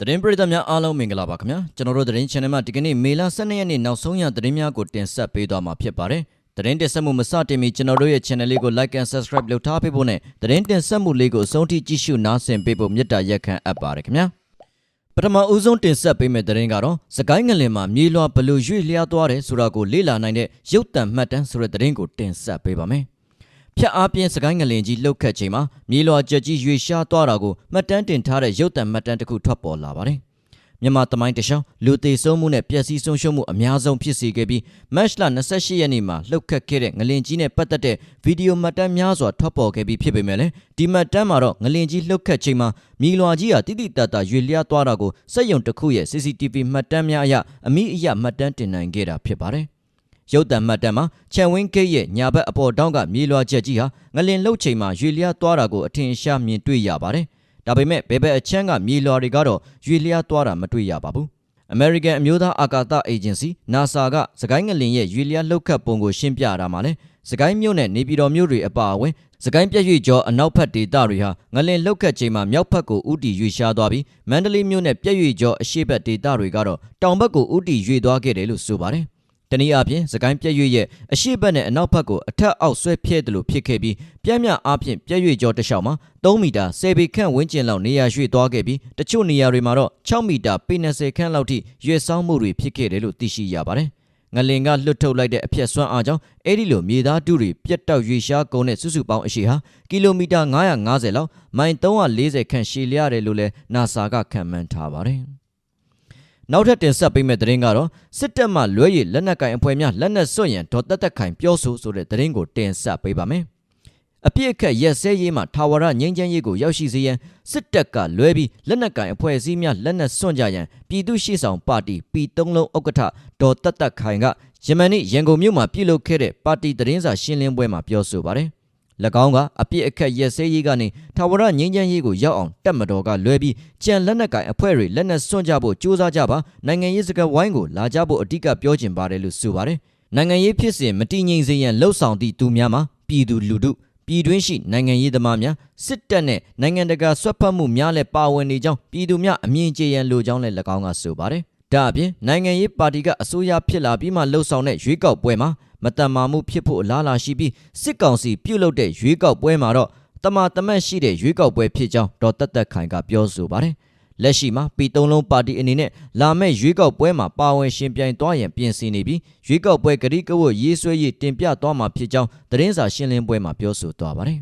သတင်းပရိသတ်များအားလုံးမင်္ဂလာပါခင်ဗျာကျွန်တော်တို့သတင်း channel မှာဒီကနေ့မေလ12ရက်နေ့နောက်ဆုံးရသတင်းများကိုတင်ဆက်ပေးသွားမှာဖြစ်ပါတယ်သတင်းတင်ဆက်မှုမစတင်မီကျွန်တော်တို့ရဲ့ channel လေးကို like and subscribe လုပ်ထားပေးဖို့နဲ့သတင်းတင်ဆက်မှုလေးကိုအဆုံးထိကြည့်ရှုနားဆင်ပေးဖို့မေတ္တာရက်ခံအပ်ပါတယ်ခင်ဗျာပထမဦးဆုံးတင်ဆက်ပေးမယ့်သတင်းကတော့စကိုင်းငလင်မှာမြေလွှာဘလို့ရွေ့လျားသွားတယ်ဆိုတာကိုလေ့လာနိုင်တဲ့ရုပ်တံမှတ်တမ်းဆိုတဲ့သတင်းကိုတင်ဆက်ပေးပါမယ် ဖြတ်အားပြင်းစကိုင်းငလင်ကြီးလှုပ်ခတ်ချိန်မှာမြေလွှာကြက်ကြီးရွေရှားသွားတာကိုမှတ်တမ်းတင်ထားတဲ့ရုပ်တံမှတ်တမ်းတစ်ခုထွက်ပေါ်လာပါတယ်။မြန်မာတမိုင်းတရှောင်းလူသေးဆုံးမှုနဲ့ပျက်စီးဆုံးရှုံးမှုအများဆုံးဖြစ်စေခဲ့ပြီးမတ်လ28ရက်နေ့မှာလှုပ်ခတ်ခဲ့တဲ့ငလင်ကြီးနဲ့ပတ်သက်တဲ့ဗီဒီယိုမှတ်တမ်းများစွာထွက်ပေါ်ခဲ့ပြီးဖြစ်ပေမဲ့လည်းဒီမှတ်တမ်းမှာတော့ငလင်ကြီးလှုပ်ခတ်ချိန်မှာမြေလွှာကြီးဟာတိတိတတ်တာရွေလျားသွားတာကိုစက်ယုံတစ်ခုရဲ့ CCTV မှတ်တမ်းများအရအမိအယမှတ်တမ်းတင်နိုင်ခဲ့တာဖြစ်ပါတယ်။ ရုပ်တံမှတ်တမ်းမှာချန်ဝင်းဂိတ်ရဲ့ညာဘက်အပေါ်တောင်းကမြေလွှာချက်ကြီးဟာငလင်လှုပ်ချိန်မှာရွေလျားသွားတာကိုအထင်ရှားမြင်တွေ့ရပါတယ်။ဒါပေမဲ့ဘယ်ဘက်အချမ်းကမြေလွှာတွေကတော့ရွေလျားသွားတာမတွေ့ရပါဘူး။ American အမျိုးသားအာကာသ Agency NASA ကစကိုင်းငလင်ရဲ့ရွေလျားလှုပ်ခတ်ပုံကိုရှင်းပြတာမှာလဲစကိုင်းမြို့နဲ့နေပြည်တော်မြို့တွေအပါအဝင်စကိုင်းပြည့်ရွေ့ကျော်အနောက်ဘက်ဒေသတွေဟာငလင်လှုပ်ခတ်ချိန်မှာမြောက်ဘက်ကိုဥတီရွေ့ရှားသွားပြီးမန္တလေးမြို့နဲ့ပြည့်ရွေ့ကျော်အရှေ့ဘက်ဒေသတွေကတော့တောင်ဘက်ကိုဥတီရွေ့သွားခဲ့တယ်လို့ဆိုပါတယ်။ တနည်းအားဖြင့်စကိုင်းပြည့်ရွေ့ရဲ့အရှိတ်ဘက်နဲ့အနောက်ဘက်ကိုအထက်အောက်ဆွဲဖြဲတယ်လို့ဖြစ်ခဲ့ပြီးပြင်းမြအားဖြင့်ပြည့်ရွေ့ကျော်တစ်လျှောက်မှာ3မီတာ10ပေခန့်ဝန်းကျင်လောက်နေရာရွှေ့သွားခဲ့ပြီးတချို့နေရာတွေမှာတော့6မီတာပေ20ခန့်လောက်ထိရွေ့ဆောင်မှုတွေဖြစ်ခဲ့တယ်လို့သိရှိရပါတယ်။ငလင်ကလွတ်ထုတ်လိုက်တဲ့အဖြစ်စွမ်းအားကြောင့်အဲ့ဒီလိုမြေသားတုတွေပြတ်တောက်ရွေ့ရှားကုန်တဲ့စုစုပေါင်းအရှိဟာကီလိုမီတာ950လောက်မိုင်340ခန့်ရှည်လျရတယ်လို့လည်း NASA ကခန့်မှန်းထားပါတယ်။ နောက်ထပ်တင်ဆက်ပေးမယ့်သတင်းကတော့စစ်တပ်မှလွဲရည်လက်နက်ကင်အဖွဲ့များလက်နက်စွန့်ရန်ဒေါ်တက်တက်ခိုင်ပြောဆိုဆိုတဲ့သတင်းကိုတင်ဆက်ပေးပါမယ်။အပြစ်အခက်ရက်စဲရေးမှာထာဝရငြိမ်းချမ်းရေးကိုရောက်ရှိစေရန်စစ်တပ်ကလွဲပြီးလက်နက်ကင်အဖွဲ့အစည်းများလက်နက်စွန့်ကြရန်ပြည်သူ့ရှေ့ဆောင်ပါတီ P3 လုံးဥက္ကဋ္ဌဒေါ်တက်တက်ခိုင်ကယမန်နေ့ရန်ကုန်မြို့မှာပြုလုပ်ခဲ့တဲ့ပါတီသတင်းစာရှင်းလင်းပွဲမှာပြောဆိုပါတယ်။၎ င်းကအပြစ်အခက်ရက်စဲရေးကနေထာဝရငြိမ်းချမ်းရေးကိုရောက်အောင်တက်မတော်ကလွဲပြီးကြံလက်နက်ကင်အဖွဲ့တွေလက်နက်စွန့်ကြဖို့ကြိုးစားကြပါနိုင်ငံရေးစကားဝိုင်းကိုလာကြဖို့အဓိကပြောချင်ပါတယ်လို့ဆိုပါတယ်နိုင်ငံရေးဖြစ်စဉ်မတည်ငြိမ်စေရန်လှုံ့ဆော်သည့်သူများမှာပြည်သူလူထုပြည်တွင်းရှိနိုင်ငံရေးသမားများစစ်တပ်နဲ့နိုင်ငံတကာဆွတ်ဖက်မှုများလည်းပါဝင်နေကြောင်းပြည်သူများအမြင်ကျေရန်လိုကြောင်းလည်း၎င်းကဆိုပါတယ်ဒါအပြင်နိုင်ငံရေးပါတီကအစိုးရဖြစ်လာပြီးမှလှုံ့ဆော်တဲ့ရွေးကောက်ပွဲမှာ မတန်မာမှုဖြစ်ဖို့အလားအလာရှိပြီးစစ်ကောင်စီပြုတ်လုတဲ့ရွေးကောက်ပွဲမှာတော့တမာတမတ်ရှိတဲ့ရွေးကောက်ပွဲဖြစ်ကြောင်းဒေါ်တက်တက်ခိုင်ကပြောဆိုပါတယ်။လက်ရှိမှာပြည်သုံးလုံးပါတီအနေနဲ့လာမယ့်ရွေးကောက်ပွဲမှာပါဝင်ရှင်ပြိုင်သွားရန်ပြင်ဆင်နေပြီးရွေးကောက်ပွဲကတိကဝတ်ရေးဆွဲရေးတင်ပြသွားမှာဖြစ်ကြောင်းသတင်းစာရှင်းလင်းပွဲမှာပြောဆိုသွားပါတယ်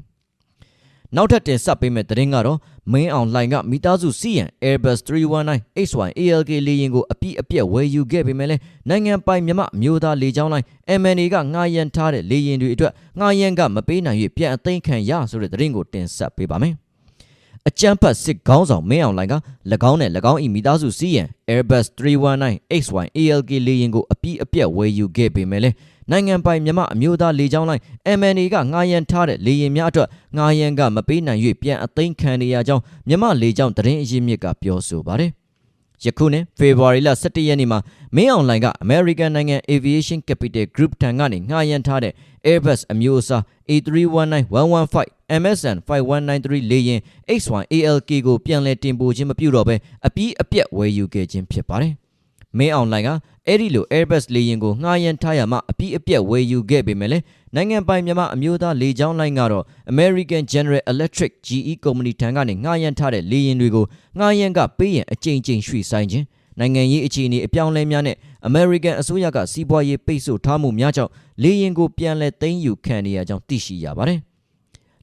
။နောက်ထပ်တင်ဆက်ပေးမယ့်သတင်းကတော့ မင်းအောင်လှိုင်ကမိသားစုစီးရန် Airbus 319 HY ALK လေယာဉ်ကိုအပြည့်အပြည့်ဝယ်ယူခဲ့ပေမဲ့လည်းနိုင်ငံပိုင်မြမအမျိုးသားလေကြောင်းလိုင်း MNA ကငှားရမ်းထားတဲ့လေယာဉ်တွေအတွက်ငှားရမ်းကမပေးနိုင်၍ပြန်အသိမ်းခံရဆိုတဲ့သတင်းကိုတင်ဆက်ပေးပါမယ်။အကြမ်းဖက်စစ်ခေါင်းဆောင်မင်းအောင်လှိုင်က၎င်းနဲ့၎င်း၏မိသားစုစီးရန် Airbus 319 HY ALK လေယာဉ်ကိုအပြည့်အပြည့်ဝယ်ယူခဲ့ပေမဲ့လည်း နိုင်ငံပိုင်မြမအမျိုးသားလေကြောင်းလိုင်း MNA ကငှားရမ်းထားတဲ့လေယာဉ်များအတွက်ငှားရမ်းကမပေးနိုင်၍ပြန်အသိမ်းခံနေရကြောင်းမြမလေကြောင်းသတင်းအရင်းမြစ်ကပြောဆိုပါတယ်။ယခုနှစ်ဖေဖော်ဝါရီလ17ရက်နေ့မှာမင်းအောင်လှိုင်က American နိုင်ငံ Aviation Capital Group ထံကနေငှားရမ်းထားတဲ့ Airbus အမျိုးအစား A319-115 MSN 5193လေယာဉ် H1ALK ကိုပြန်လည်တင်ပို့ခြင်းမပြုတော့ဘဲအပြီးအပြတ်ဝယ်ယူခဲ့ခြင်းဖြစ်ပါတယ်။ မင်းအောင်လှိုင်ကအဲ့ဒီလို Airbus လေယာဉ်ကိုငှားရမ်းထားရမှအပြီးအပြတ်ဝယ်ယူခဲ့ပေမဲ့လည်းနိုင်ငံပိုင်မြန်မာအမျိုးသားလေကြောင်းလိုင်းကတော့ American General Electric GE ကုမ္ပဏီထံကနေငှားရမ်းထားတဲ့လေယာဉ်တွေကိုငှားရမ်းကပေးရန်အကြိမ်ကြိမ်ရွှေ့ဆိုင်ခြင်းနိုင်ငံရေးအခြေအနေအပြောင်းလဲများနဲ့ American အစိုးရကစီးပွားရေးပိတ်ဆို့ထားမှုများကြောင့်လေယာဉ်ကိုပြန်လည်သိမ်းယူခံနေရကြောင်းသိရှိရပါတယ်။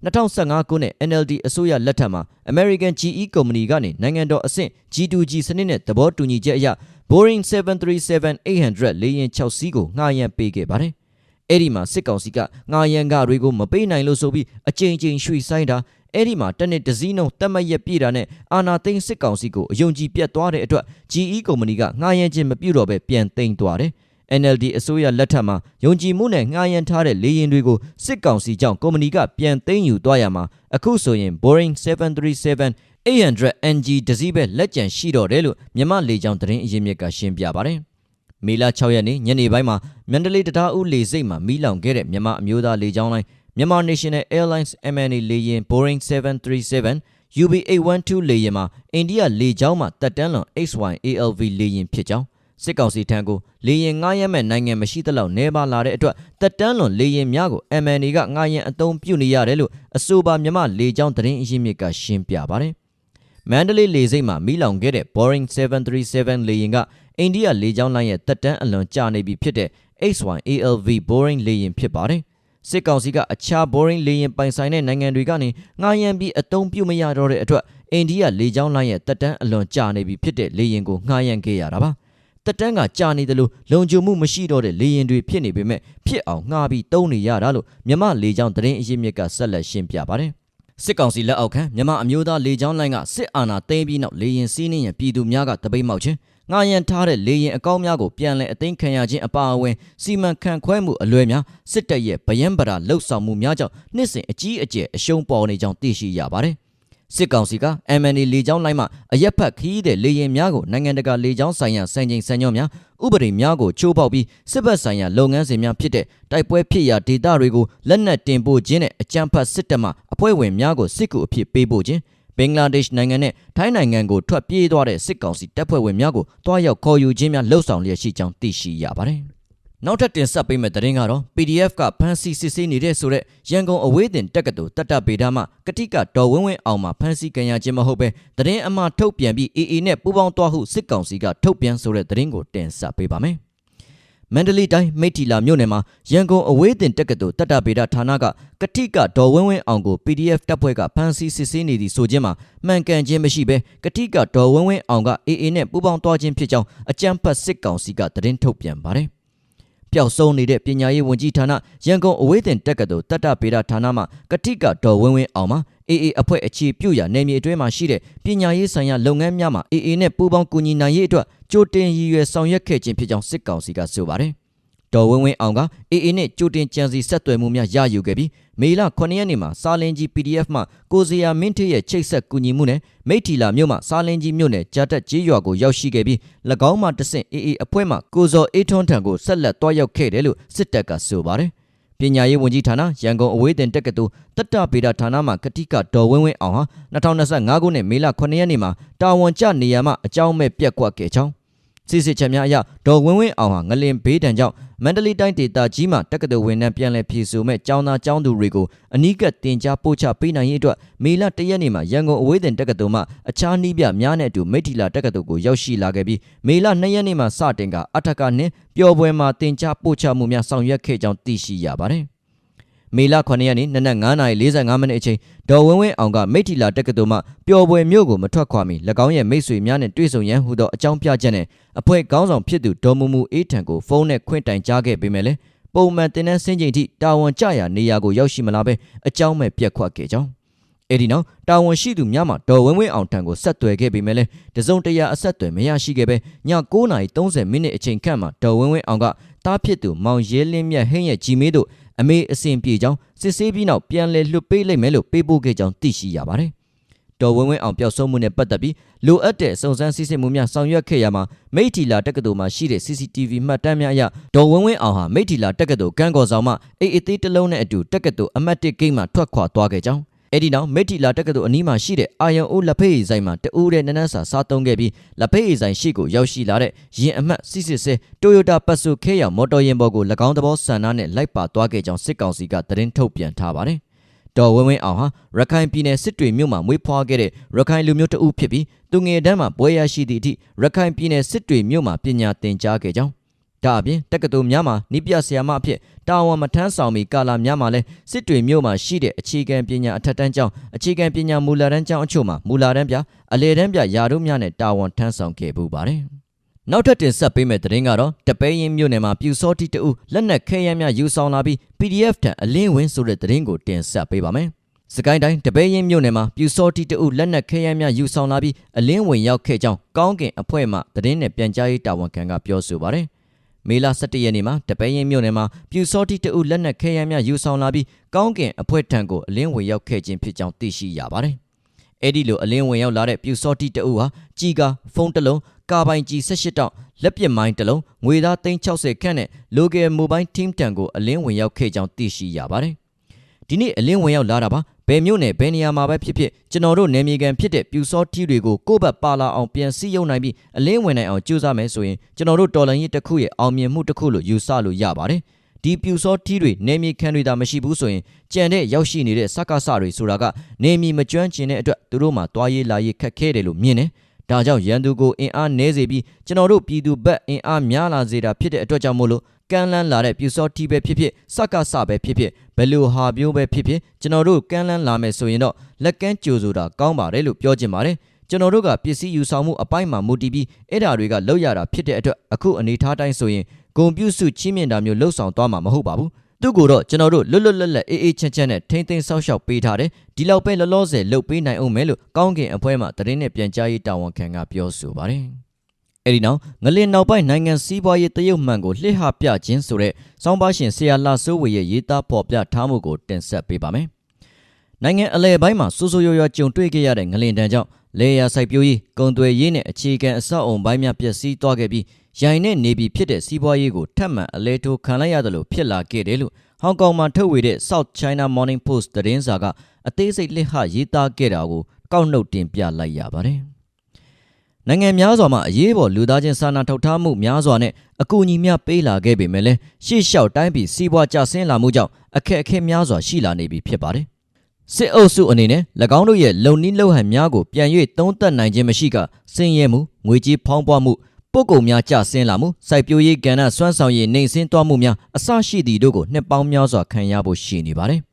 2015ခုနှစ် NLD အစိုးရလက်ထက်မှာ American GE ကုမ္ပဏီကနေနိုင်ငံတော်အဆင့် G2G စနစ်နဲ့သဘောတူညီချက်အရ Boeing 737-800လေယာဉ်6စီးကိုငှားရမ်းပေးခဲ့ပါတယ်။အဲ့ဒီမှာစစ်ကောင်စီကငှားရမ်းကတွေကိုမပေးနိုင်လို့ဆိုပြီးအကြိမ်ကြိမ်ရွှေ့ဆိုင်တာအဲ့ဒီမှာတနစ်တစည်းနှုံတက်မရက်ပြည်တာနဲ့အာနာသိန်းစစ်ကောင်စီကိုအယုံကြည်ပြတ်သွားတဲ့အတွက် GE ကုမ္ပဏီကငှားရမ်းခြင်းမပြုတော့ပဲပြန်သိမ်းသွားတယ်။ NLD အစိုးရလက်ထက်မှာယုံကြည်မှုနဲ့ငှားရမ်းထားတဲ့လေယာဉ်တွေကိုစစ်ကောင်စီကြောင့်ကုမ္ပဏီကပြန်သိမ်းယူသွားရမှာအခုဆိုရင် Boeing 737 800NG တစည်းပဲလက်ကျန်ရှိတော့တယ်လို့မြမလေကြောင်းသတင်းအရင်းမြစ်ကရှင်းပြပါတယ်။မေလ6ရက်နေ့ညနေပိုင်းမှာမန္တလေးတံတားဦးလေဆိပ်မှာမီးလောင်ခဲ့တဲ့မြမအမျိုးသားလေကြောင်းလိုင်းမြန်မာ National Airlines MNA လေယာဉ် Boeing 737 UB812 လေယာဉ်မှာအိန္ဒိယလေကြောင်းမှတက်တန်းလွန် XY-ALV လေယာဉ်ဖြစ်ကြောင်း စစ်ကောင်စီထံကိုလေယာဉ်ငှားရမ်းမဲ့နိုင်ငံမရှိသလောက်နေပါလာတဲ့အတွက်တက်တန်းလွန်လေယာဉ်များကို MNA ကငှားရမ်းအသုံးပြုနေရတယ်လို့အဆိုပါမြမလေကြောင်းသတင်းအရင်းမြစ်ကရှင်းပြပါတယ်။မန္တလေးလေဆိပ်မှာမိလောင်ခဲ့တဲ့ Boeing 737လေယာဉ်ကအိန္ဒိယလေကြောင်းလိုင်းရဲ့တက်တန်းအလွန်ကြာနေပြီဖြစ်တဲ့ XY-ALV Boeing လေယာဉ်ဖြစ်ပါတယ်။စစ်ကောင်စီကအခြား Boeing လေယာဉ်ပိုင်ဆိုင်တဲ့နိုင်ငံတွေကနေငှားရမ်းပြီးအသုံးပြုမရတော့တဲ့အတွက်အိန္ဒိယလေကြောင်းလိုင်းရဲ့တက်တန်းအလွန်ကြာနေပြီဖြစ်တဲ့လေယာဉ်ကိုငှားရမ်းခဲ့ရတာပါ။ တက်တန်းကကြာနေတယ်လို့လုံခြုံမှုမရှိတော့တဲ့လေယာဉ်တွေဖြစ်နေပေမဲ့ဖြစ်အောင်ငှားပြီးတုံးနေရတာလို့မြမလေကြောင်းသတင်းအရင်းမြစ်ကဆက်လက်ရှင်းပြပါတယ်။စစ်ကောင်စီလက်အောက်ခံမြမအမျိုးသားလေကြောင်းလိုင်းကစစ်အာဏာသိမ်းပြီးနောက်လေရင်စီးနှင်းရန်ပြည်သူများကတပိတ်မောက်ခြင်းငှားရန်ထားတဲ့လေရင်အကောင်းများကိုပြန်လည်အသိမ်းခံရခြင်းအပါအဝင်စီမံခန့်ခွဲမှုအလွယ်များစစ်တပ်ရဲ့ဗယံပရာလှုပ်ဆောင်မှုများကြောင့်နှစ်စဉ်အကြီးအကျယ်အရှုံးပေါ်နေကြောင်းသိရှိရပါတယ်။ စစ်ကောင်စီက MNA လေကြောင်းလိုင်းမှအရက်ဖက်ခီးတဲ့လေရင်များကိုနိုင်ငံတကာလေကြောင်းဆိုင်ရာစံချိန်စံညွှန်းများဥပဒေများကိုချိုးဖောက်ပြီးစစ်ဘက်ဆိုင်ရာလုပ်ငန်းစဉ်များဖြစ်တဲ့တိုက်ပွဲဖြစ်ရာဒေသတွေကိုလက်နက်တင်ပို့ခြင်းနဲ့အကြမ်းဖက်စစ်တပ်မှအဖွဲ့ဝင်များကိုစစ်ကူအဖြစ်ပေးပို့ခြင်းဘင်္ဂလားဒေ့ရှ်နိုင်ငံနဲ့ထိုင်းနိုင်ငံကိုထွက်ပြေးသွားတဲ့စစ်ကောင်စီတပ်ဖွဲ့ဝင်များကိုတွားရောက်ခေါ်ယူခြင်းများလှုပ်ဆောင်လျက်ရှိကြောင်းသိရှိရပါတယ်။ နောက်ထပ်တင်ဆက်ပေးမယ့်သတင်းကတော့ PDF ကဖမ်းဆီးစစ်ဆေးနေတဲ့ဆိုတဲ့ရန်ကုန်အဝေးတင်တက္ကသိုလ်တတ္တပေဒါမှကတိကတော်ဝင်းဝင်းအောင်မှာဖမ်းဆီးခံရခြင်းမဟုတ်ပဲသတင်းအမှားထုတ်ပြန်ပြီး AA နဲ့ပူးပေါင်းသွားဟုစစ်ကောင်စီကထုတ်ပြန်ဆိုတဲ့သတင်းကိုတင်ဆက်ပေးပါမယ်။မန္တလေးတိုင်းမိထီလာမြို့နယ်မှာရန်ကုန်အဝေးတင်တက္ကသိုလ်တတ္တဗေဒဌာနကကတိကဒေါ်ဝင်းဝင်းအောင်ကို PDF တပ်ဖွဲ့ကဖမ်းဆီးစစ်ဆေးနေသည်ဆိုခြင်းမှာမှန်ကန်ခြင်းမရှိဘဲကတိကဒေါ်ဝင်းဝင်းအောင်က AA နဲ့ပူးပေါင်းသွားခြင်းဖြစ်ကြောင်းအကြံဖတ်စစ်ကောင်စီကသတင်းထုတ်ပြန်ပါတယ် ပျောက်ဆုံးနေတဲ့ပညာရေးဝန်ကြီးဌာနရန်ကုန်အဝေးတင်တက္ကသိုလ်တတ္တဗေဒဌာနမှကတိကဒေါ်ဝင်းဝင်းအောင်မှာ AA အဖွဲ့အခြေပြုရာနယ်မြေအတွင်းမှာရှိတဲ့ပညာရေးဆိုင်ရာလုပ်ငန်းများမှာ AA နဲ့ပူးပေါင်းကူညီနိုင်ရေးအတွက်ကြိုတင်ရည်ရွယ်ဆောင်ရွက်ခဲ့ခြင်းဖြစ်ကြောင်းစစ်ကောင်စီကဆိုပါတယ်။ ဒေါ်ဝင်းဝင်းအောင်က AA နဲ့ကြိုတင်ကြံစီဆက်သွယ်မှုများရယူခဲ့ပြီးမေလ9ရက်နေ့မှာစာလင်ကြီး PDF မှကိုစရာမင်းထေးရဲ့ချိတ်ဆက်ကူညီမှုနဲ့မိထီလာမြို့မှစာလင်ကြီးမြို့နယ်ကြားတက်ကြီးရွာကိုရောက်ရှိခဲ့ပြီး၎င်းမှတဆင့် AA အဖွဲ့မှကိုဇော်အေးထွန်းထံကိုဆက်လက်တွားရောက်ခဲ့တယ်လို့စစ်တပ်ကဆိုပါတယ်။ပညာရေးဝန်ကြီးဌာနရန်ကုန်အဝေးတင်တက္ကသိုလ်တတ္တဗေဒဌာနမှကတိကဒေါ်ဝင်းဝင်းအောင်ဟာ2025ခုနှစ်မေလ9ရက်နေ့မှာတာဝန်ကျနေရမှအကြောင်းမဲ့ပြက်ကွက်ခဲ့ကြောင်း စစ်စစ်ချက်များအရဒေါ်ဝင်းဝင်းအောင်ဟာငလင်ဘေးတံကြောင့်မန္တလေးတိုင်းဒေသကြီးမှာတက္ကသိုလ်ဝင်နှန်းပြန်လည်ဖြည့်ဆို့မဲ့ကျောင်းသားကျောင်းသူတွေကိုအနီးကပ်တင် जा ပို့ချပေးနိုင်ရေးအတွက်မေလ၁ရက်နေ့မှာရန်ကုန်အဝေးတင်တက္ကသိုလ်မှအခြားနှီးပြများနဲ့အတူမိထီလာတက္ကသိုလ်ကိုရောက်ရှိလာခဲ့ပြီးမေလ၂ရက်နေ့မှာစတင်ကအထက်ကနှင့်ပျော်ပွဲမှာတင် जा ပို့ချမှုများဆောင်ရွက်ခဲ့ကြောင်းသိရှိရပါတယ် မေလ9ရက်နေ့နနက်9:45မိနစ်အချိန်ဒေါ်ဝင်းဝင်းအောင်ကမိထီလာတက္ကသိုလ်မှပျော်ပွဲမြို့ကိုမထွက်ခွာမီ၎င်းရဲ့မိတ်ဆွေများနဲ့တွေ့ဆုံရန်ဟူသောအကြောင်းပြချက်နဲ့အဖွဲ့ခေါင်းဆောင်ဖြစ်သူဒေါ်မူမူအေးထံကိုဖုန်းနဲ့ခွင့်တိုင်ကြားခဲ့ပေမဲ့လည်းပုံမှန်တင်တဲ့စင်းချိန်ထိတာဝန်ကျရာနေရာကိုရောက်ရှိမလာဘဲအကြောင်းမဲ့ပြက်ခွက်ခဲ့ကြောင်းအဲ့ဒီနောက်တာဝန်ရှိသူများမှဒေါ်ဝင်းဝင်းအောင်ထံကိုဆက်သွယ်ခဲ့ပေမဲ့လည်းတစုံတရာအဆက်အသွယ်မရရှိခဲ့ပဲည9:30မိနစ်အချိန်ခန့်မှာဒေါ်ဝင်းဝင်းအောင်ကတားဖြစ်သူမောင်ရဲလင်းမြတ်ဟင်းရဲ့ကြီးမေးတို့ အမေအစဉ်ပြေကြောင်းစစ်ဆေးပြီးနောက်ပြန်လည်လွတ်ပေးလိုက်မယ်လို့ပေးပို့ခဲ့ကြောင်းသိရှိရပါတယ်။တော်ဝင်းဝင်းအောင်ပျောက်ဆုံးမှုနဲ့ပတ်သက်ပြီးလိုအပ်တဲ့စုံစမ်းစစ်ဆေးမှုများဆောင်ရွက်ခဲ့ရမှာမိထီလာတက္ကသိုလ်မှာရှိတဲ့ CCTV မှတ်တမ်းများအရဒေါ်ဝင်းဝင်းအောင်ဟာမိထီလာတက္ကသိုလ်ကန်းကော်ဆောင်မှအိတ်အသေးတစ်လုံးနဲ့အတူတက္ကသိုလ်အမှတ်၁ဂိတ်မှထွက်ခွာသွားခဲ့ကြောင်း အဲ့ဒီနောက်မိထီလာတက္ကသိုလ်အနီးမှာရှိတဲ့အာယံအိုးလက်ဖေးဆိုင်မှာတူးတဲ့နန်းနန်းစာစားသုံးခဲ့ပြီးလက်ဖေးဆိုင်ရှိကိုရောက်ရှိလာတဲ့ရင်အမှတ်စစ်စစ်ဆဲတိုယိုတာပတ်စုခဲရောင်မော်တော်ယာဉ်ပေါ်ကို၎င်းသဘောဆန္ဒနဲ့လိုက်ပါသွားခဲ့ကြောင်းစစ်ကောင်စီကသတင်းထုတ်ပြန်ထားပါတယ်။တော်ဝင်းဝင်းအောင်ဟာရခိုင်ပြည်နယ်စစ်တွေမြို့မှာမွေးဖွားခဲ့တဲ့ရခိုင်လူမျိုးတဦးဖြစ်ပြီးသူငယ်တန်းမှာဘွဲရရှိသည့်အထိရခိုင်ပြည်နယ်စစ်တွေမြို့မှာပညာသင်ကြားခဲ့ကြောင်း ဒါအပြင်တက္ကသိုလ်များမှာနိပြဆရာမအဖြစ်တာဝန်မထမ်းဆောင်မီကာလများမှာလည်းစစ်တွေမြို့မှာရှိတဲ့အခြေခံပညာအထက်တန်းကျောင်းအခြေခံပညာမူလတန်းကျောင်းအချို့မှာမူလတန်းပြအလယ်တန်းပြယာတို့များနဲ့တာဝန်ထမ်းဆောင်ခဲ့ပူပါတယ်။နောက်ထပ်တင်ဆက်ပေးမယ့်သတင်းကတော့တပဲရင်မြို့နယ်မှာပြူစောတိတူလက်နက်ခဲယမ်းများယူဆောင်လာပြီး PDF ထံအလင်းဝင်ဆိုတဲ့သတင်းကိုတင်ဆက်ပေးပါမယ်။စကိုင်းတိုင်းတပဲရင်မြို့နယ်မှာပြူစောတိတူလက်နက်ခဲယမ်းများယူဆောင်လာပြီးအလင်းဝင်ရောက်ခဲ့ကြောင်းကောင်းကင်အဖွဲ့မှသတင်းနဲ့ပြန်ကြားရေးတာဝန်ခံကပြောဆိုပါတယ်။ မေလ17ရက်နေ့မှာတပည့်ရင်မြို့နယ်မှာပြူစောတိတအုပ်လက်နက်ခဲယမ်းများယူဆောင်လာပြီးကောင်းကင်အဖွဲ့ထံကိုအလင်းဝင်ရောက်ခဲ့ခြင်းဖြစ်ကြောင်းသိရှိရပါတယ်။အဲ့ဒီလိုအလင်းဝင်ရောက်လာတဲ့ပြူစောတိတအုပ်ဟာကြီးကာဖုန်းတစ်လုံးကာပိုင်ကြီး18တောင်လက်ပစ်မိုင်းတစ်လုံးငွေသား360ခန့်နဲ့ local mobile team တံကိုအလင်းဝင်ရောက်ခဲ့ကြောင်းသိရှိရပါတယ်။ ဒီနေ့အလင်းဝင်ရောက်လာတာပါဘယ်မြို့နယ်ဘယ်နေရာမှာပဲဖြစ်ဖြစ်ကျွန်တော်တို့နယ်မြေကန်ဖြစ်တဲ့ပြူစောထီးတွေကိုကိုယ့်ဘက်ပါလာအောင်ပြန်စည်းရုံးနိုင်ပြီးအလင်းဝင်နိုင်အောင်ကြိုးစားမယ်ဆိုရင်ကျွန်တော်တို့တော်လှန်ရေးတစ်ခုရဲ့အောင်မြင်မှုတစ်ခုလို့ယူဆလို့ရပါတယ်ဒီပြူစောထီးတွေနေမီခံတွေသာမရှိဘူးဆိုရင်ကြံတဲ့ရောက်ရှိနေတဲ့စကားစတွေဆိုတာကနေမီမကျွမ်းကျင်တဲ့အတွက်သူတို့မှတွားရေးလာရေးခက်ခဲတယ်လို့မြင်တယ်။ဒါကြောင့်ရန်သူကိုအင်အားနည်းစေပြီးကျွန်တော်တို့ပြည်သူဘက်အင်အားများလာစေတာဖြစ်တဲ့အတွက်ကြောင့်မို့လို့ ကမ်းလန်းလာတဲ့ပြူစောထီးပဲဖြစ်ဖြစ်စကားစပဲဖြစ်ဖြစ်ဘယ်လိုဟာမျိုးပဲဖြစ်ဖြစ်ကျွန်တော်တို့ကမ်းလန်းလာမယ်ဆိုရင်တော့လက်ကမ်းကြိုဆိုတာကောင်းပါတယ်လို့ပြောချင်ပါတယ်။ကျွန်တော်တို့ကပစ္စည်းယူဆောင်မှုအပိုင်းမှာမူတည်ပြီးအဲ့ဓာတွေကလောက်ရတာဖြစ်တဲ့အတွက်အခုအနေထားတိုင်းဆိုရင်ဂုံပြုစုချင်းမြင့်တာမျိုးလှုပ်ဆောင်သွားမှာမဟုတ်ပါဘူးသူကိုတော့ကျွန်တော်တို့လွတ်လွတ်လပ်လပ်အေးအေးချမ်းချမ်းနဲ့ထိမ့်သိမ်းဆောက်ရှောက်ပေးထားတယ်ဒီလောက်ပဲလောလောဆယ်လှုပ်ပေးနိုင်အောင်မယ်လို့ကောင်းကင်အဖွဲမှသတင်းနဲ့ပြန်ကြားရေးတာဝန်ခံကပြောဆိုပါတယ် အဲ့ဒီနောက်ငလင်နောက်ပိုင်းနိုင်ငံစည်းပွားရေးတရုတ်မှန်ကိုလှစ်ဟပြခြင်းဆိုတဲ့စောင်းပါရှင်ဆရာလာစိုးဝေရဲ့ရေးသားဖော်ပြထားမှုကိုတင်ဆက်ပေးပါမယ်နိုင်ငံအလဲပိုင်းမှာစိုးစိုးရွားရွားကြုံတွေ့ခဲ့ရတဲ့ငလင်တန်းကြောင့်လေယာစိုက်ပျိုးရေးကုန်သွယ်ရေးနဲ့အခြေခံအဆောက်အုံပိုင်းများပျက်စီးသွားခဲ့ပြီးရိုင်နဲ့နေပြီဖြစ်တဲ့စီးပွားရေးကိုထပ်မံအလဲထိုးခံလိုက်ရတယ်လို့ဖြစ်လာခဲ့တယ်လို့ဟောင်ကောင်မှာထုတ်ဝေတဲ့ South China Morning Post သတင်းစာကအသေးစိတ်လက်ဟရေးသားခဲ့တာကိုကောက်နှုတ်တင်ပြလိုက်ရပါတယ်။ နိုင်ငံများစွာမှာအရေးပေါ်လူသားချင်းစာနာထောက်ထားမှုများစွာနဲ့အကူအညီများပေးလာခဲ့ပေမဲ့လည်းရှေ့လျှောက်တိုင်းပြည်စီးပွားကျဆင်းလာမှုကြောင့်အခက်အခဲများစွာရှိလာနေပြီဖြစ်ပါတယ်။စစ်အုပ်စုအနေနဲ့၎င်းတို့ရဲ့လုံနီးလုံဟန်များကိုပြန်၍သုံးသပ်နိုင်ခြင်းမရှိကစင်ရဲမှုငွေကြေးဖောင်းပွားမှုပို့ကုန်များကျဆင်းလာမှုစိုက်ပျိုးရေးကဏ္ဍစွမ်းဆောင်ရည်နှိမ်စင်းသွားမှုများအဆရှိသည့်တို့ကိုနှစ်ပေါင်းများစွာခံရဖို့ရှိနေပါတယ်။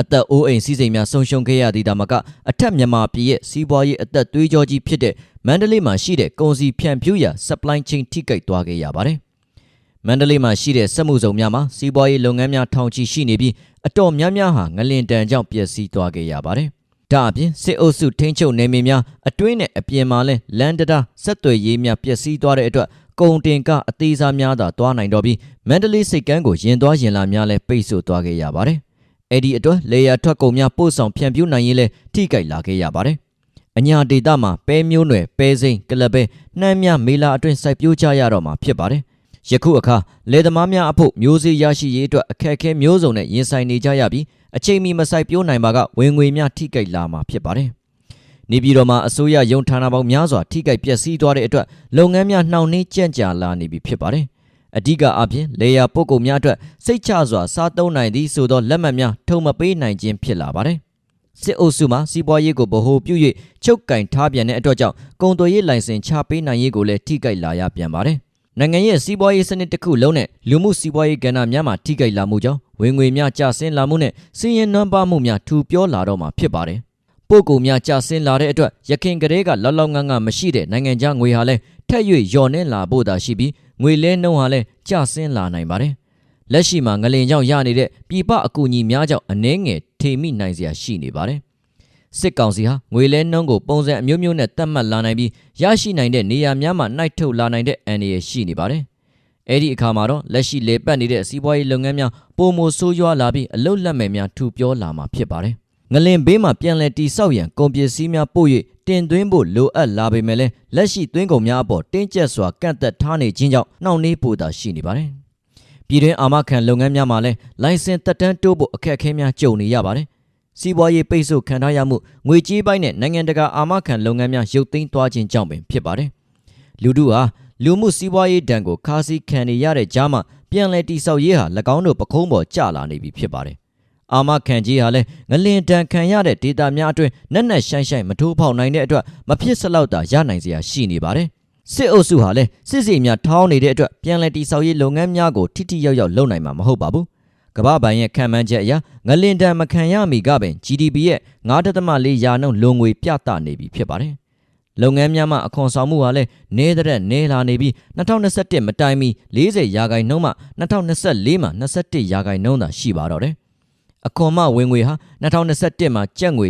အသက်အိုးအိမ်စည်းစိမ်များဆုံးရှုံးခဲ့ရသည့်ဒါမကအထက်မြန်မာပြည်ရဲ့စီးပွားရေးအသက်သွေးကြောကြီးဖြစ်တဲ့မန္တလေးမှာရှိတဲ့ကုန်စည်ဖြန့်ဖြူးရာ supply chain ထိခိုက်သွားခဲ့ရပါတယ်။မန္တလေးမှာရှိတဲ့စက်မှုဇုံများမှာစီးပွားရေးလုပ်ငန်းများထောင်ချီရှိနေပြီးအတော်များများဟာငလင်တန်ကြောင့်ပျက်စီးသွားခဲ့ရပါတယ်။ဒါအပြင်စစ်အုပ်စုထိန်းချုပ်နယ်မြေများအတွင်းနဲ့အပြင်မှာလဲလန်ဒတာဆက်သွယ်ရေးများပျက်စီးသွားတဲ့အတွက်ကုန်တင်ကအသေးစားများသာသွားနိုင်တော့ပြီးမန္တလေးစိတ်ကမ်းကိုရင်သွားရင်လာများလဲပိတ်ဆို့သွားခဲ့ရပါတယ်။ အဲ့ဒီအတွက်လေယာထွက်ကုန်များပို့ဆောင်ဖြန့်ဖြူးနိုင်ရေးလဲထိကြိုက်လာခဲ့ရပါတယ်။အညာဒေတာမှာပဲမျိုးနွယ်ပဲစိန်ကလပဲနှမ်းများမေလာအတွင်းစိုက်ပျိုးကြရတော့မှာဖြစ်ပါတယ်။ယခုအခါလယ်သမားများအဖို့မျိုးစေ့ရရှိရေးအတွက်အခက်အခဲမျိုးစုံနဲ့ရင်ဆိုင်နေကြရပြီးအချိန်မီမဆိုင်ပြိုးနိုင်ပါကဝင်ငွေများထိကြိုက်လာမှာဖြစ်ပါတယ်။နေပြည်တော်မှာအစိုးရရုံဌာနပေါင်းများစွာထိကြိုက်ပျက်စီးသွားတဲ့အတွက်လုပ်ငန်းများနှောင့်နှေးကြန့်ကြာလာနေပြီဖြစ်ပါတယ်။ အဓိကအပြင်လေယာပုဂ္ဂိုလ်များအတွက်စိတ်ချစွာစားသုံးနိုင်သည့်ဆိုသောလက်မှတ်များထုံမပေးနိုင်ခြင်းဖြစ်လာပါတယ်။စစ်အုပ်စုမှစီးပွားရေးကိုဗဟိုပြု၍ချုပ်ကင်ထားပြန်တဲ့အတွက်ကြောင့်ကုန်သွယ်ရေးလိုင်စင်ချပေးနိုင်ရေးကိုလည်းထိကြိုက်လာရပြန်ပါတယ်။နိုင်ငံရဲ့စီးပွားရေးစနစ်တစ်ခုလုံးနဲ့လူမှုစီးပွားရေးကဏ္ဍများမှာထိခိုက်လာမှုကြောင့်ဝင်ငွေများကျဆင်းလာမှုနဲ့စီးရင်နှွမ်းပါမှုများထူပြောလာတော့မှာဖြစ်ပါတယ်။ပို့ကုန်များကျဆင်းလာတဲ့အတွက်ရခင်ကလေးကလောက်လောက်ငန်းငန်းမရှိတဲ့နိုင်ငံခြားငွေဟာလည်း ထက်၍လျော်နှင်းလာဖို့သာရှိပြီးငွေလဲနှုန်းဟာလည်းကျဆင်းလာနိုင်ပါတယ်။လက်ရှိမှာငလင်ကြောင့်ရနေတဲ့ပြည်ပအကူအညီများကြောင့်အနှဲငယ်ထိမိနိုင်စရာရှိနေပါတယ်။စစ်ကောင်စီဟာငွေလဲနှုန်းကိုပုံစံအမျိုးမျိုးနဲ့တတ်မှတ်လာနိုင်ပြီးရရှိနိုင်တဲ့နေရာများမှာနှိုက်ထုတ်လာနိုင်တဲ့အန္တရာယ်ရှိနေပါတယ်။အဲ့ဒီအခါမှာတော့လက်ရှိလေပတ်နေတဲ့စီးပွားရေးလုပ်ငန်းများပုံမဆိုးရွားလာပြီးအလုတ်လက်မဲ့များထူပြောလာမှာဖြစ်ပါတယ်။ ငလင်ဘေးမှာပြန်လည်တိဆောက်ရန်ကုန်ပစ္စည်းများပို့၍တင်သွင်းဖို့လိုအပ်လာပေမဲ့လည်းလက်ရှိသွင်းကုန်များအပေါ်တင်းကျပ်စွာကန့်သက်ထားနေခြင်းကြောင့်နှောင့်နှေးပိုတာရှိနေပါတယ်။ပြည်တွင်းအာမခံလုပ်ငန်းများမှာလည်းလိုင်စင်တက်တန်းတိုးဖို့အခက်အခဲများကြုံနေရပါတယ်။စီးပွားရေးပိတ်ဆို့ခံထားရမှုငွေကြေးပိုင်းနဲ့နိုင်ငံတကာအာမခံလုပ်ငန်းများရုပ်သိမ်းသွားခြင်းကြောင့်ပင်ဖြစ်ပါတယ်။လူတို့ဟာလူမှုစီးပွားရေးဒဏ်ကိုခါးစည်းခံနေရတဲ့ကြားမှာပြန်လည်တိဆောက်ရေးဟာ၎င်းတို့ပခုံးပေါ်ကျလာနေပြီဖြစ်ပါတယ်။ အာမခံကြီးဟာလည်းငလင်တန်ခံရတဲ့ဒေတာများအတွင်းနက်နက်ရှိုင်းရှိုင်းမထိုးဖောက်နိုင်တဲ့အတွက်မဖြစ်စလောက်တာရနိုင်စရာရှိနေပါတယ်။စစ်အုပ်စုဟာလည်းစစ်စီများထောင်းနေတဲ့အတွက်ပြန်လည်တိဆောက်ရေးလုပ်ငန်းများကိုထိထိရောက်ရောက်လုပ်နိုင်မှာမဟုတ်ပါဘူး။ကမ္ဘာ့ဘဏ်ရဲ့ခံမှန်းချက်အရငလင်တန်မခံရမီကပင် GDP ရဲ့9.4ရာနှုန်းလွန်ငွေပြသနေပြီဖြစ်ပါတယ်။လုပ်ငန်းများမှအခွန်ဆောင်မှုဟာလည်းနေတဲ့နေလာနေပြီး2021မတိုင်မီ40ရာခိုင်နှုန်းမှ2024မှာ21ရာခိုင်နှုန်းသာရှိပါတော့တယ်။ အခွန်မှဝင်ငွေဟာ2021မှာကျပ်ငွေ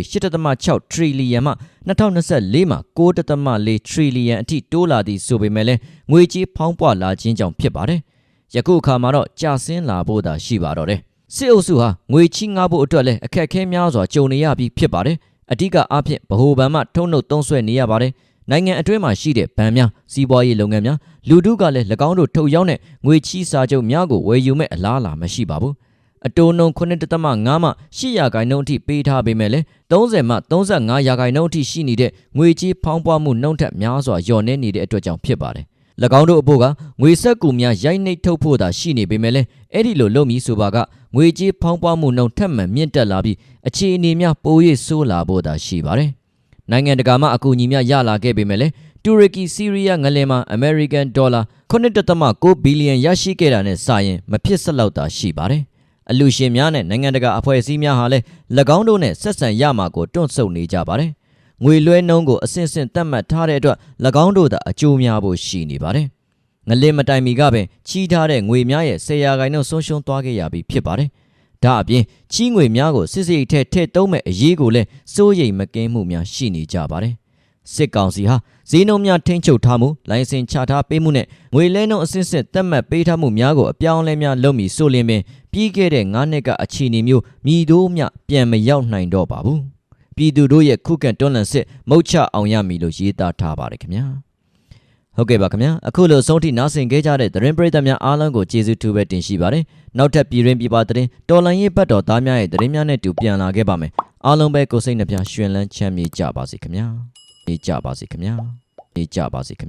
8.6 trillion မှ2024မှာ9.4 trillion အထိတိုးလာသည်ဆိုပေမဲ့လည်းငွေကြေးဖောင်းပွလာခြင်းကြောင့်ဖြစ်ပါတယ်။ယခုအခါမှာတော့ကျဆင်းလာဖို့သာရှိပါတော့တယ်။စစ်အုပ်စုဟာငွေချီးငှားဖို့အတွက်လည်းအခက်အခဲများစွာကြုံနေရပြီးဖြစ်ပါတယ်။အဓိကအားဖြင့်ဗဟိုဘဏ်မှထုံနှုတ်သုံးဆွဲနေရပါတယ်နိုင်ငံအတွင်းမှာရှိတဲ့ဘဏ်များစီးပွားရေးလုပ်ငန်းများလူထုကလည်း၎င်းတို့ထုတ်ရောင်းတဲ့ငွေချီးစာချုပ်များကိုဝယ်ယူမဲ့အလားအလာမရှိပါဘူး အတိုးနှုန်း9.5မှ8ရာခိုင်နှုန်းအထိပေးထားပေမဲ့လည်း30မှ35ရာခိုင်နှုန်းအထိရှိနေတဲ့ငွေကြေးဖောင်းပွားမှုနှုန်းထက်များစွာလျော့နည်းနေတဲ့အတွက်ကြောင့်ဖြစ်ပါတယ်။၎င်းတို့အဖို့ကငွေဆက်ကူများရိုက်နှိပ်ထုတ်ဖို့သာရှိနေပေမဲ့လည်းအဲ့ဒီလိုလုပ်မည်ဆိုပါကငွေကြေးဖောင်းပွားမှုနှုန်းထက်မှန်မြင့်တက်လာပြီးအခြေအနေများပို၍ဆိုးလာဖို့သာရှိပါတယ်။နိုင်ငံတကာမှအကူအညီများရလာခဲ့ပေမဲ့လည်းတူရကီစီးရီးယားငလင်မှာအမေရိကန်ဒေါ်လာ9.6ဘီလီယံရရှိခဲ့တာနဲ့စာရင်မဖြစ်စလောက်သာရှိပါတယ်။ အလူရှင်များနဲ့နိုင်ငံတကာအဖွဲ့အစည်းများဟာလည်း၎င်းတို့နဲ့ဆက်ဆံရမှာကိုတွန့်ဆုတ်နေကြပါတယ်။ငွေလွှဲနှုန်းကိုအဆင့်ဆင့်သတ်မှတ်ထားတဲ့အတွက်၎င်းတို့သာအကျိုးများဖို့ရှိနေပါတယ်။ငလင်မတိုင်မီကပင်ချီးထားတဲ့ငွေများရဲ့ဆယ်ရာခိုင်နှုန်းဆုံးရှုံးသွားခဲ့ရပြီဖြစ်ပါတယ်။ဒါအပြင်ချီးငွေများကိုစစ်စစ်ထဲထည့်သုံးမဲ့အရေးကိုလည်းစိုးရိမ်မကင်းမှုများရှိနေကြပါတယ်။ စစ်ကောင်စီဟာဈေးနှုန်းများထိန်းချုပ်ထားမှုလိုင်စင်ချထားပေးမှုနဲ့ငွေလဲနှုန်းအစစ်စစ်သတ်မှတ်ပေးထားမှုများကိုအပြောင်းအလဲများလုပ်မည်ဆိုလျင်ပင်ပြီးခဲ့တဲ့9နှစ်ကအခြေအနေမျိုးမြည်တိုးမြပြန်မရောက်နိုင်တော့ပါဘူးပြည်သူတို့ရဲ့ခုခံတွန်းလှန်စစ်မုတ်ချအောင်ရမည်လို့ရေးသားထားပါတယ်ခင်ဗျာဟုတ်ကဲ့ပါခင်ဗျာအခုလိုဆုံးထိနားဆင်ခဲ့ကြတဲ့သတင်းပရိသတ်များအားလုံးကိုကျေးဇူးတူပဲတင်ရှိပါတယ်နောက်ထပ်ပြည်ရင်းပြည်ပသတင်းတော်လန်ရေးဘတ်တော်သားများရဲ့သတင်းများနဲ့တူပြန်လာခဲ့ပါမယ်အားလုံးပဲကိုယ်စိတ်နှပြရှင်လန်းချမ်းမြေ့ကြပါစေခင်ဗျာ နေကြပါစေခင်ဗျာနေကြပါစေခင်ဗျာ